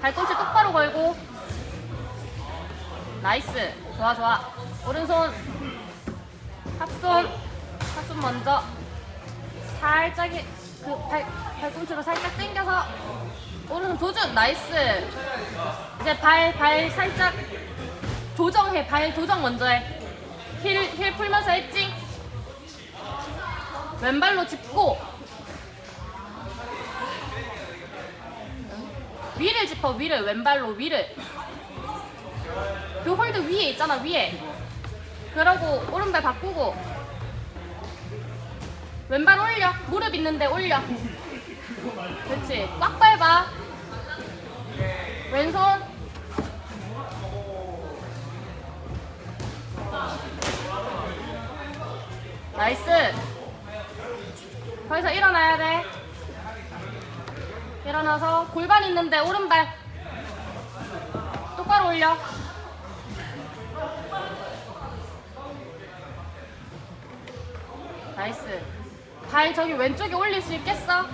발꿈치 똑바로 걸고. 나이스. 좋아 좋아. 오른손. 합손. 합손 먼저. 살짝 그 발, 발꿈치로 살짝 당겨서. 오른손 조준. 나이스. 이제 발 발 살짝 조정해. 발 조정 먼저 해힐 힐 풀면서 엣징 왼발로 짚고 위를 짚어 위를. 왼발로 위를. 그 홀드 위에 있잖아 위에. 그러고 오른발 바꾸고. 왼발 올려. 무릎 있는데 올려. 그렇지 꽉 밟아. 왼손. 나이스. 거기서 일어나야 돼 일어나서 골반 있는데 오른발. 똑바로 올려. 나이스. 발 저기 왼쪽에 올릴 수 있겠어?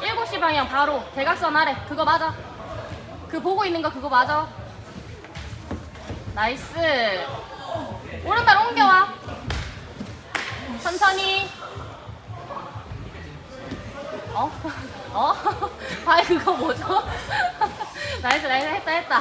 7시 방향 바로 대각선 아래. 그거 맞아. 그 보고 있는 거 그거 맞아. 나이스. 오른발 옮겨와. 천천히 어? 어? 아 그거 뭐죠? 나이스 나이스 했다 했다